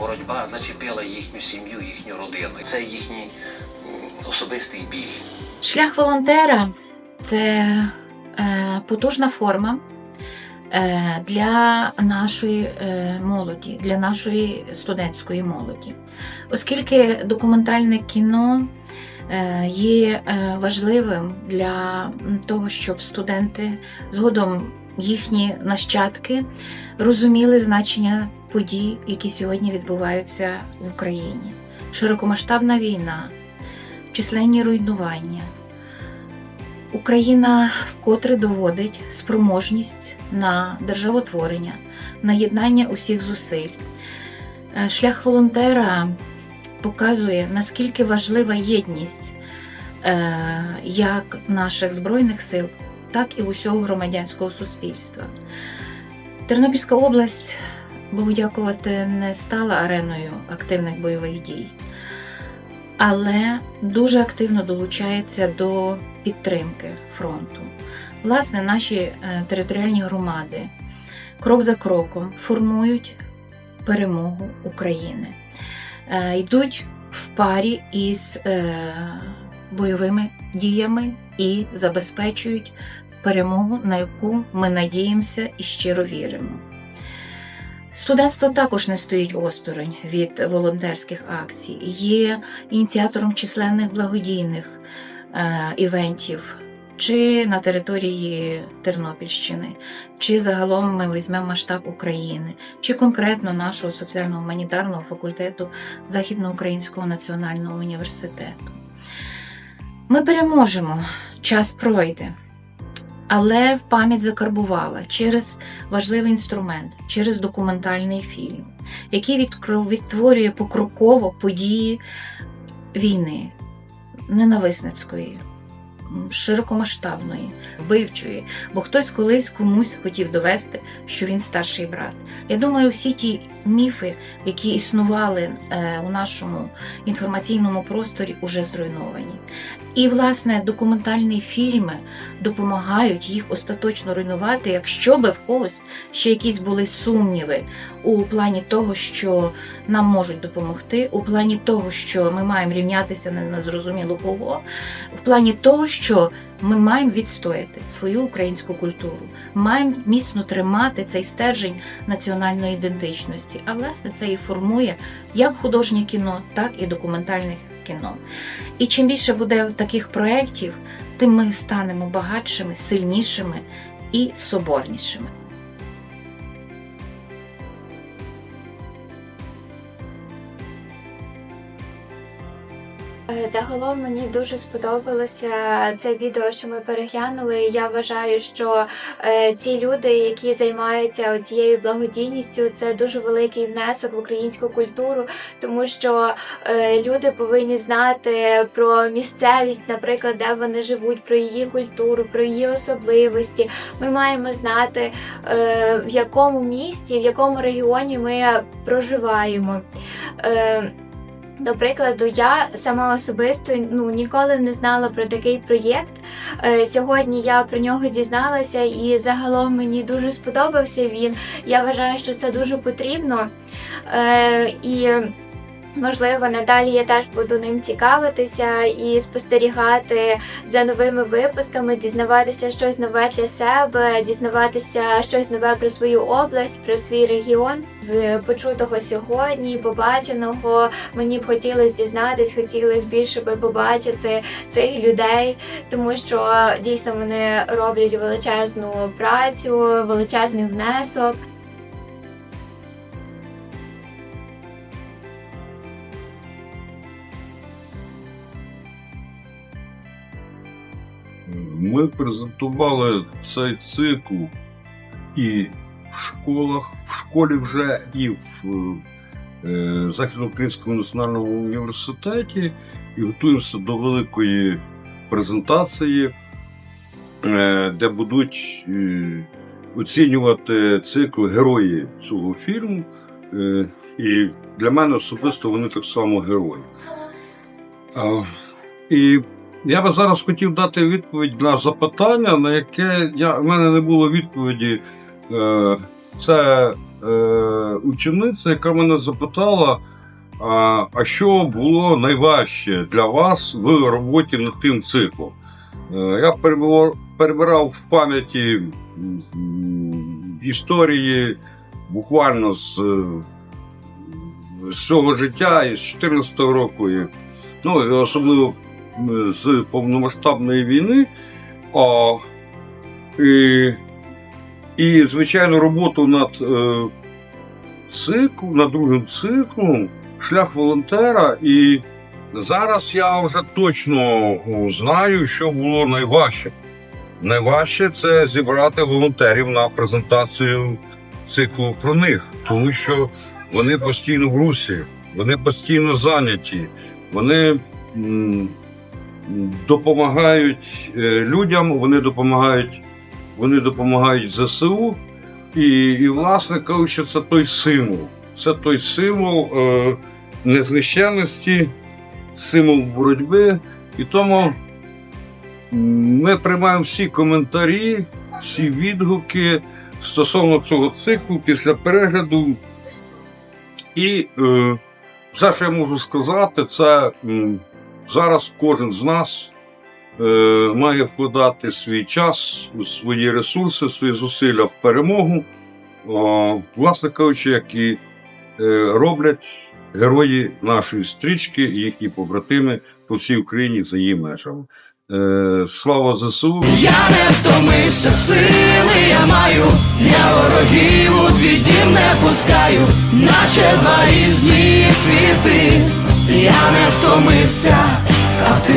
боротьба зачепила їхню сім'ю, їхню родину. Це їхній особистий біль. Шлях волонтера це е, потужна форма е, для нашої е, молоді, для нашої студентської молоді. Оскільки документальне кіно е, є е, важливим для того, щоб студенти згодом їхні нащадки розуміли значення подій, які сьогодні відбуваються в Україні. Широкомасштабна війна, численні руйнування. Україна вкотре доводить спроможність на державотворення, на єднання усіх зусиль. Е, Шлях волонтера показує, наскільки важлива єдність е, як наших збройних сил, так і усього громадянського суспільства. Тернопільська область, Богу дякувати, не стала ареною активних бойових дій, але дуже активно долучається до підтримки фронту. Власне, наші е, територіальні громади крок за кроком формують перемогу України, Е, йдуть в парі із е, бойовими діями і забезпечують перемогу, на яку ми надіємося і щиро віримо. Студентство також не стоїть осторонь від волонтерських акцій, є ініціатором численних благодійних е, івентів, чи на території Тернопільщини, чи загалом ми візьмемо масштаб України, чи конкретно нашого соціально-гуманітарного факультету Західноукраїнського національного університету. Ми переможемо, час пройде. Але в пам'ять закарбувала через важливий інструмент, через документальний фільм, який відтворює покроково події війни ненависницької, широкомасштабної, вбивчої, бо хтось колись комусь хотів довести, що він старший брат. Я думаю, всі ті міфи, які існували е, у нашому інформаційному просторі, уже зруйновані. І, власне, документальні фільми допомагають їх остаточно руйнувати, якщо би в когось ще якісь були сумніви у плані того, що нам можуть допомогти, у плані того, що ми маємо рівнятися на зрозуміло кого, в плані того, що ми маємо відстояти свою українську культуру, маємо міцно тримати цей стержень національної ідентичності. А власне це і формує як художнє кіно, так і документальне кіно. І чим більше буде таких проєктів, тим ми станемо багатшими, сильнішими і соборнішими. Загалом мені дуже сподобалося це відео, що ми переглянули. Я вважаю, що е, ці люди, які займаються цією благодійністю, це дуже великий внесок в українську культуру, тому що е, люди повинні знати про місцевість, наприклад, де вони живуть, про її культуру, про її особливості. Ми маємо знати, е, в якому місті, в якому регіоні ми проживаємо. До прикладу, я сама особисто ну ніколи не знала про такий проєкт. Е, сьогодні я про нього дізналася, і загалом мені дуже сподобався він. Я вважаю, що це дуже потрібно. Е, і Можливо, надалі я теж буду ним цікавитися і спостерігати за новими випусками, дізнаватися щось нове для себе, дізнаватися щось нове про свою область, про свій регіон. З почутого сьогодні, побаченого, мені б хотілося дізнатись, хотілося більше би побачити цих людей, тому що дійсно вони роблять величезну працю, величезний внесок. Ми презентували цей цикл і в школах, в школі вже і в е, Західноукраїнському національному університеті, і готуємося до великої презентації, е, де будуть е, оцінювати цикл герої цього фільму. І для мене особисто вони так само герої. І я би зараз хотів дати відповідь на запитання, на яке я, в мене не було відповіді. Е, Це е, учениця, яка мене запитала, а, що було найважче для вас в роботі над тим циклом. Е, я перебирав в пам'яті історії буквально з, з цього життя із 14-го року, ну, і особливо з повномасштабної війни. А, і, і, звичайно, роботу над е, циклом, над другим циклом, шлях волонтера. І зараз я вже точно знаю, що було найважче. Найважче це зібрати волонтерів на презентацію циклу про них, тому що вони постійно в русі, вони постійно зайняті, вони допомагають е, людям, вони допомагають, вони допомагають ЗСУ. І, і власне кажучи, це той символ. Це той символ е, незнищенності, символ боротьби. І тому ми приймаємо всі коментарі, всі відгуки стосовно цього циклу після перегляду. І е, все, що я можу сказати, це зараз кожен з нас е, має вкладати свій час, свої ресурси, свої зусилля в перемогу. О, власне кажучи, як і е, роблять герої нашої стрічки їхні побратими по всій Україні за її межами. Е, слава ЗСУ! Я не втомився, сили я маю, я ворогів у дім не пускаю, наче два різні світи, я не втомився, а ти